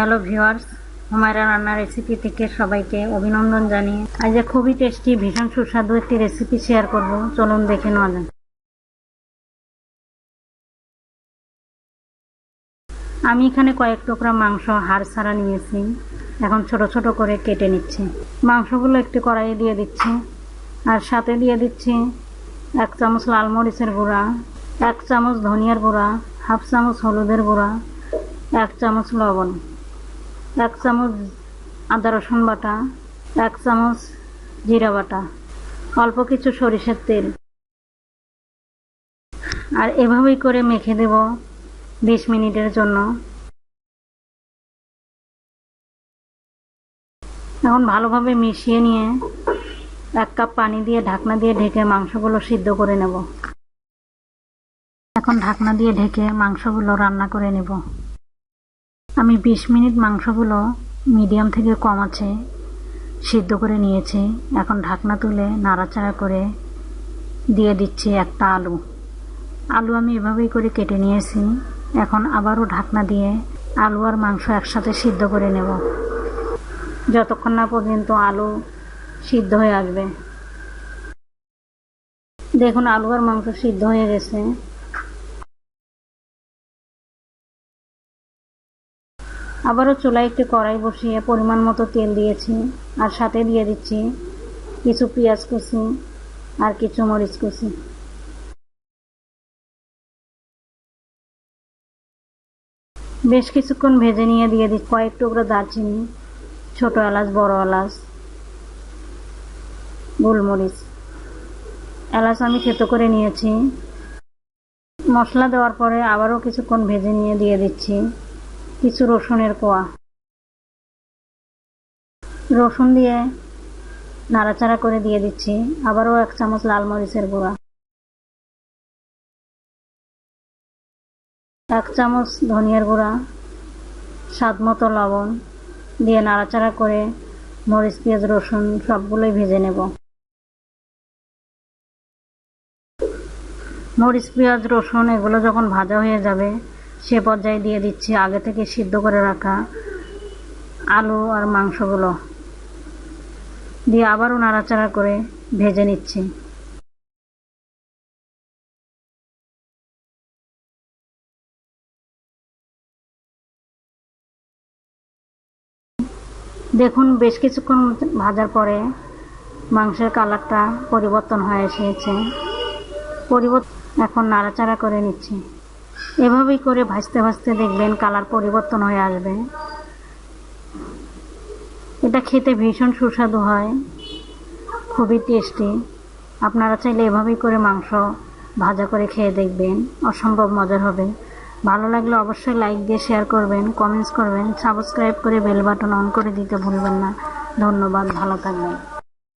Hello viewers, Humaira রান্না recipe থেকে সবাইকে অভিনন্দন জানিয়ে আজ খুবই টেস্টি ভীষণ সুস্বাদু একটি রেসিপি শেয়ার করব। চলুন দেখে নেওয়া যাক। আমি এখানে কয়েক টুকরা মাংস হাড় ছাড়া নিয়েছি। এখন ছোট ছোট করে কেটে নিচ্ছি। মাংসগুলো একটি কড়াইয়ে দিয়ে দিচ্ছি। আর সাথে দিয়ে দিচ্ছি এক চামচ লাল মরিচের গুঁড়া, এক চামচ ধনিয়ার গুঁড়া, হাফ চামচ হলুদের গুঁড়া, এক চামচ লবণ। এক চামচ আদা রসুন বাটা, এক চামচ জিরা বাটা, অল্প কিছু সরিষার তেল। আর এভাবেই করে মেখে দেব বিশ মিনিটের জন্য। এখন ভালোভাবে মিশিয়ে নিয়ে এক কাপ পানি দিয়ে ঢাকনা দিয়ে ঢেকে মাংসগুলো সিদ্ধ করে নেব। এখন ঢাকনা দিয়ে ঢেকে মাংসগুলো রান্না করে নেব। আমি বিশ মিনিট মাংসগুলো মিডিয়াম থেকে কম আছে, সিদ্ধ করে নিয়েছি। এখন ঢাকনা তুলে নাড়াচাড়া করে দিয়ে দিচ্ছি একটা আলু। আলু আমি এভাবেই করে কেটে নিয়েছি। এখন আবারও ঢাকনা দিয়ে আলু আর মাংস একসাথে সিদ্ধ করে নেব। যতক্ষণ না পর্যন্ত আলু সিদ্ধ হয়ে আসবে। দেখুন, আলু আর মাংস সিদ্ধ হয়ে গেছে। আবারও চুলায় একটি কড়াই বসিয়ে পরিমাণ মতো তেল দিয়েছি, আর সাথে দিয়ে দিচ্ছি কিছু পেঁয়াজ কুচি আর কিছু মরিচ কুচি। বেশ কিছুক্ষণ ভেজে নিয়ে দিয়ে দিই কয়েক টুকরো দারচিনি, ছোট এলাচ, বড় এলাচ, গোলমরিচ। এলাচ আমি থেতো করে নিয়েছি। মশলা দেওয়ার পরে আবারও কিছুক্ষণ ভেজে নিয়ে দিয়ে দিচ্ছি। কিছু রসুনের কোয়া। রসুন দিয়ে নাড়াচাড়া করে দিয়ে দিচ্ছি। আবারও এক চামচ লাল মরিচের গুঁড়া। এক চামচ ধনিয়ার গুঁড়া, স্বাদ মতো লবণ দিয়ে নাড়াচাড়া করে মরিচ, পেঁয়াজ, রসুন সবগুলোই ভেজে নেব। মরিচ, পেঁয়াজ, রসুন এগুলো যখন ভাজা হয়ে যাবে সে পর্যায়ে দিয়ে দিচ্ছি আগে থেকে সিদ্ধ করে রাখা আলু আর মাংসগুলো। দিয়ে আবারও নাড়াচাড়া করে ভেজে নিচ্ছি। দেখুন, বেশ কিছুক্ষণ ভাজার পরে মাংসের কালারটা পরিবর্তন হয়ে এসেছে। পরিবর্তন এখন নাড়াচাড়া করে নিচ্ছি। এভাবেই করে ভাজতে ভাজতে দেখবেন কালার পরিবর্তন হয়ে আসবে। এটা খেতে ভীষণ সুস্বাদু হয়, খুবই টেস্টি আপনারা চাইলে এভাবেই করে মাংস ভাজা করে খেয়ে দেখবেন, অসম্ভব মজার হবে। ভালো লাগলে অবশ্যই লাইক দিয়ে শেয়ার করবেন কমেন্টস করবেন সাবস্ক্রাইব করে বেল বাটন অন করে দিতে ভুলবেন না। ধন্যবাদ, ভালো থাকবেন।